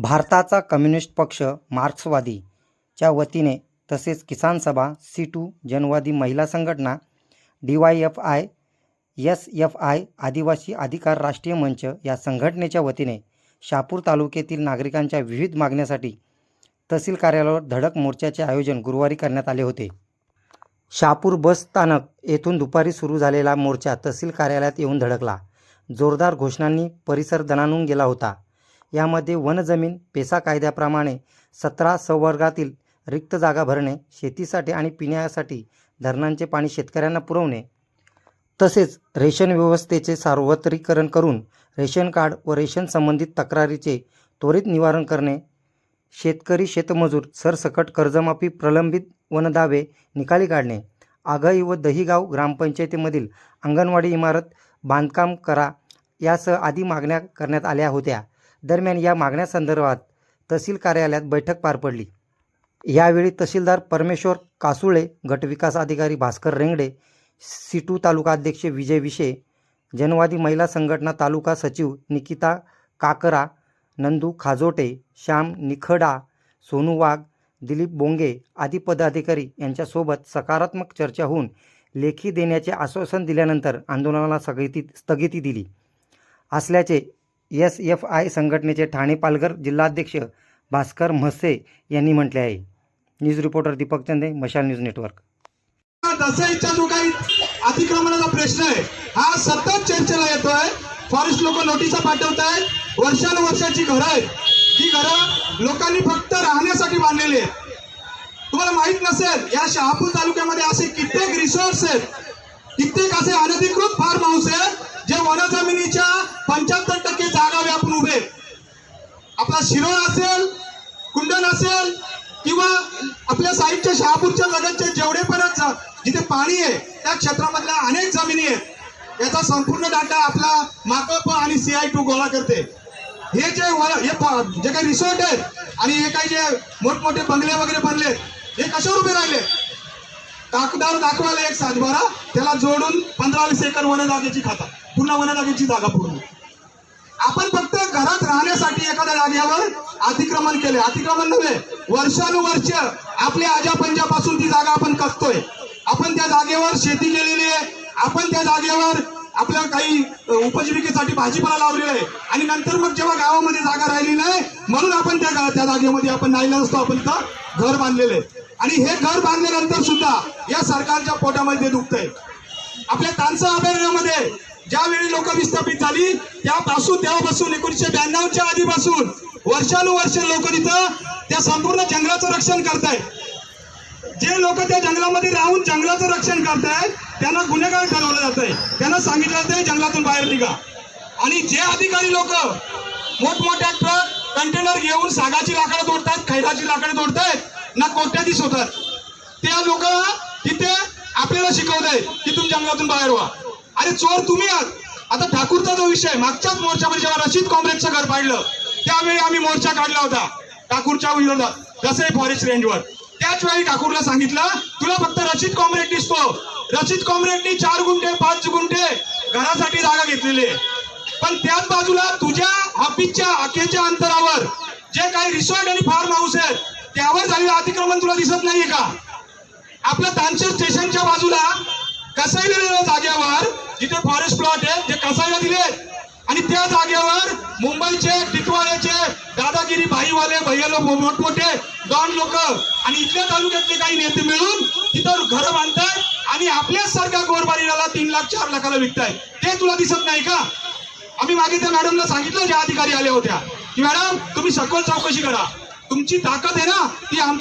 भारताचा कम्युनिस्ट पक्ष मार्क्सवादीच्या वतीने तसेच किसान सभा सी टू जनवादी महिला संघटना D Y F I S F I आदिवासी अधिकार राष्ट्रीय मंच या संघटनेच्या वतीने शापूर तालुक्यातील नागरिकांच्या विविध मागण्यासाठी तहसील कार्यालयावर धडक मोर्चाचे आयोजन गुरुवारी करण्यात आले होते. शापूर बस स्थानक येथून दुपारी सुरू झालेला मोर्चा तहसील कार्यालयात येऊन धडकला. जोरदार घोषणांनी परिसर दणानून गेला होता. यामध्ये वनजमीन पेसा कायद्याप्रमाणे सतरा संवर्गातील रिक्त जागा भरणे शेतीसाठी आणि पिण्यासाठी धरणांचे पाणी शेतकऱ्यांना पुरवणे. तसेच रेशन व्यवस्थेचे सार्वत्रिकरण करून रेशन कार्ड व रेशन संबंधित तक्रारीचे त्वरित निवारण करणे. शेतकरी शेतमजूर सरसकट कर्जमाफी प्रलंबित वनदावे निकाली काढणे. आघाई व दहिगाव ग्रामपंचायतीमधील अंगणवाडी इमारत बांधकाम करा यासह आदी मागण्या करण्यात आल्या होत्या. दरम्यान या मागण्यासंदर्भात तहसील कार्यालयात बैठक पार पडली. यावेळी तहसीलदार परमेश्वर कासुळे गटविकास अधिकारी भास्कर रेंगडे सिटू तालुका अध्यक्ष विजय विशे जनवादी महिला संघटना तालुका सचिव निकिता काकरा नंदू खाजोटे श्याम निखडा सोनू वाघ दिलीप बोंगे आदी पदाधिकारी यांच्यासोबत सकारात्मक चर्चा होऊन लेखी देण्याचे आश्वासन दिल्यानंतर आंदोलनाला स्थगिती स्थगिती दिली. असल्याचे एस एफ आय संघटनेचे ठाणे पालघर जिल्हाध्यक्ष भास्कर म्हसे यांनी म्हटले आहे. न्यूज रिपोर्टर दीपक चंदे मशाल न्यूज नेटवर्क. दसईचा जो काही अतिक्रमणाचा प्रश्न आहे. हा सतत चर्चेला येतोय. फॉरेस्ट लोक नोटिसा पाठवत आहेत वर्षानुवर्षाची घरं आहेत. ही घरं लोकांनी फक्त राहण्यासाठी बांधलेली आहेत. तुम्हाला माहीत नसेल या शहापूर तालुक्यामध्ये असे कित्येक रिसॉर्ट्स आहेत. कित्येक असे अनधिकृत फार्म हाऊस आहेत. जे वनजमिनीच्या पंच्याहत्तर टक्के जागा व्यापून उभे आपला शिरोळ असेल कुंडन असेल किंवा आपल्या साईडच्या शहापूरच्या लगतचे जेवढे पण जिथे पाणी आहे त्या क्षेत्रामधल्या अनेक जमिनी आहेत. याचा संपूर्ण डाटा आपला माकप आणि सीआय टू गोळा करते. हे जे हे जे काही रिसॉर्ट आहेत आणि हे काही जे मोठमोठे बंगले वगैरे बनले हे कशावर उभे राहिले? कागदावर दाखवायला एक सातबारा त्याला जोडून पंधरा वीस एकर वनजागेची खाता. पूर्ण वनजागेची जागा पूर्ण आपण फक्त घरात राहण्यासाठी एखाद्या जागेवर अतिक्रमण केले. अतिक्रमण नव्हे वर्षानुवर्ष आपल्या आजापंजापासून ती जागा आपण कसतोय. आपण त्या जागेवर शेती केलेली आहे. आपण त्या जागेवर आपल्या काही उपजीविकेसाठी भाजीपाला लावलेला आहे. आणि नंतर मग जेव्हा गावामध्ये जागा राहिली नाही म्हणून आपण त्या त्या जागेमध्ये आपण राहिला असतो आपण इथं घर बांधलेलं आहे. आणि हे घर बांधल्यानंतर सुद्धा या सरकारच्या पोटामध्ये दुखतंय. आपल्या तानसा अभयारण्यामध्ये ज्यावेळी लोक विस्थापित झाली त्यापासून तेव्हापासून एकोणीसशे ब्याण्णवच्या आधीपासून वर्षानुवर्ष लोक तिथं त्या संपूर्ण जंगलाचं रक्षण करतायत. जे लोक त्या जंगलामध्ये राहून जंगलाचं रक्षण करतायत त्यांना गुन्हेगार ठरवलं जात आहे त्यांना सांगितलं जातंय जंगलातून बाहेर निघा. आणि जे अधिकारी लोक मोठमोठ्या ट्रक कंटेनर घेऊन सागाची लाकडं तोडतायत खैराची लाकडं तोडतायत ना कोट्याधीश होतात? त्या लोक तिथे आपल्याला शिकवत आहे की तुम्ही जंगलातून बाहेर व्हा. अरे चोर तुम्ही आहात. आता ठाकूरचा जो विषय मागच्याच मोर्चामध्ये जेव्हा रशीद कॉम्रेडचं घर पाडलं त्यावेळी आम्ही मोर्चा काढला होता. ठाकूरच्या विरोधात जसे फॉरेस्ट रेंजवर. त्याच वेळी ठाकूरला सांगितलं तुला फक्त रशीद कॉम्रेड दिसतो. रशीद कॉम्रेडनी चार गुंठे पाच गुंठे घरासाठी जागा घेतलेली पण त्याच बाजूला तुझ्या ऑफिसच्या आखेच्या अंतरावर जे काही रिसॉर्ट आणि फार्म हाऊस आहेत त्यावर झालेलं अतिक्रमण तुला दिसत नाहीये का? आपल्या तानशेर स्टेशनच्या बाजूला कसायला जागेवर जिथे फॉरेस्ट प्लॉट आहे ते कसायला दिले आणि त्या जागेवर मुंबईचे टिटवाळ्याचे दादागिरी भाईवाले भैया मोठमोठे डॉन लोक आणि इथल्या तालुक्यातले काही नेते मिळून तिथं घरं बांधताय आणि आपल्याच सारख्या गोरबारीला तीन लाख चार लाखाला विकताय ते तुला दिसत नाही का? आम्ही मागे त्या मॅडमला सांगितलं ज्या अधिकारी आल्या होत्या. की मॅडम तुम्ही सखोल चौकशी करा. तुमची ताकद आहे ना ती आमच्या